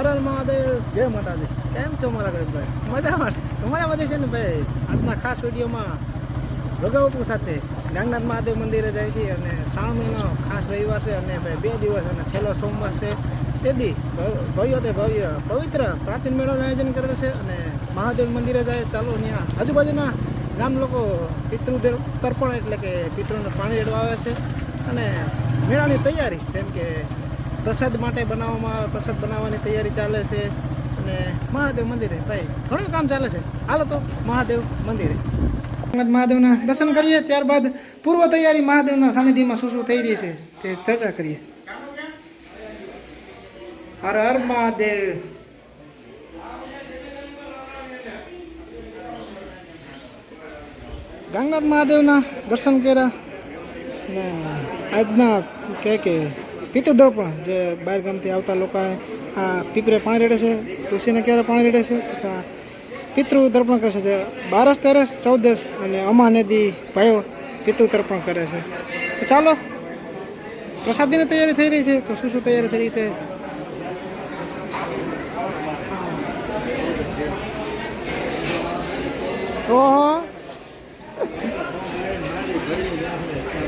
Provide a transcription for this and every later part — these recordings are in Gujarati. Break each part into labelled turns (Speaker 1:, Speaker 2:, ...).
Speaker 1: જય માતાજી. કેમ છો મારા ગરીબભાઈ મજામાં તો વધે છે ને ભાઈ, આજના ખાસ વિડીયોમાં ભગવપુ સાથે ગાંગનાથ મહાદેવ મંદિરે જાય છે અને શ્રાવણ મહિનો ખાસ રવિવાર છે અને ભાઈ બે દિવસ અને છેલ્લો સોમવાર છે. તેથી ભવ્ય તે ભવ્ય, પવિત્ર પ્રાચીન મેળાનું આયોજન કરેલું છે અને મહાદેવ મંદિરે જાય ચાલો ત્યાં આજુબાજુના ગામ લોકો પિતૃ તર્પણ એટલે કે પિતૃને પાણી રેડવા આવે છે. અને મેળાની તૈયારી, જેમ કે પ્રસાદ માટે બનાવવામાં, પ્રસાદ બનાવવાની તૈયારી ચાલે છે અને મહાદેવ મંદિરે. ભાઈ, ઘણું કામ ચાલે છે. હાલો તો મહાદેવ મંદિરે. મહાદેવના દર્શન કરીએ, ત્યારબાદ પૂર્વ તૈયારી મહાદેવના સાનિધ્યમાં શું શું થઈ રહી છે તે ચર્ચા કરીએ. હર હર મહાદેવ. ગાંગનાથ મહાદેવના દર્શન કર્યા ને આજના કહે કે પિતૃદર્પણ જે બહાર ગામથી આવતા લોકો આ પીપરે પાણી રેડે છે, તુલસીને ક્યારે પાણી રેડે છે, તથા પિતૃ તર્પણ કરે છે બારસ, તેરસ, ચૌદસ અને અમા નદી ભાઈઓ પિતૃ તર્પણ કરે છે. તો ચાલો, પ્રસાદીની તૈયારી થઈ રહી છે, તો શું શું તૈયારી થઈ રહી છે? ઓહો.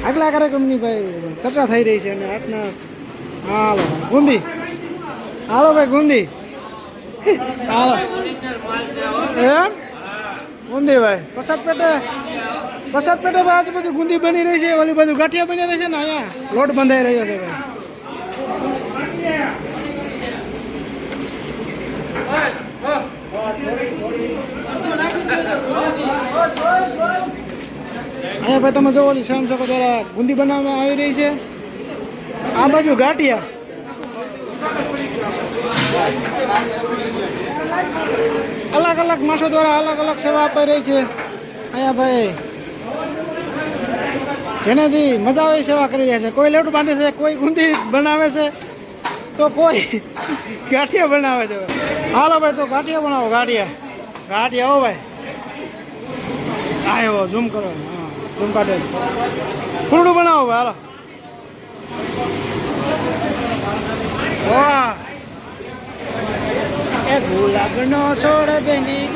Speaker 1: આગલા કાર્યક્રમની ભાઈ ચર્ચા થઈ રહી છે અને આજના હાલો. ગુંદી. હાલો ભાઈ, ગુંદી. હાલો. એમ? ગુંદી ભાઈ, પ્રસાદ પેટે? પ્રસાદ પેટે ભાઈ આજુબાજુ ગુંદી બની રહી છે, ઓલી બાજુ ગાંઠિયા બની રહી છે ને અહીંયા? લોટ બંધાઈ રહ્યો છે ભાઈ. અહીંયા ભાઈ તમે જોવો છો, સ્વયંસેવકો દ્વારા ગુંદી બનાવવામાં આવી રહી છે. આ બાજુ ગાંઠિયા. અલગ અલગ માણસો દ્વારા અલગ અલગ સેવા અપાઈ રહી છે. અહીંયા ભાઈ, જેને જે મજા આવે સેવા કરી રહ્યા છે. કોઈ લેટું બાંધે છે, કોઈ ગુંદી બનાવે છે, તો કોઈ ગાંઠિયા બનાવે છે. હાલો ભાઈ, તો ગાંઠિયા બનાવો, ગાંઠિયા. ગાંઠિયા હો ભાઈ. આવ્યો ઝૂમ કરો. ઝૂમ કાઢે. ફૂરડું બનાવો ભાઈ, હાલો વાહ એ ગુલાબનો છોડ બેની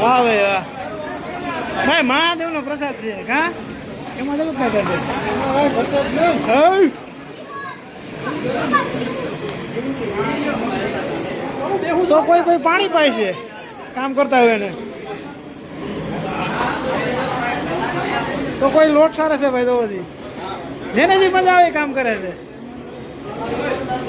Speaker 1: વાહ ભાઈ વાહ. ભાઈ, મહાદેવનો પ્રસાદ છે હા? એમાં તો હઉ. તો કોઈ કોઈ પાણી પાય છે, કામ કરતા હોય એને. તો કોઈ લોટ સારા છે ભાઈ તો બધી. જેને જે મજા આવે કામ કરે છે.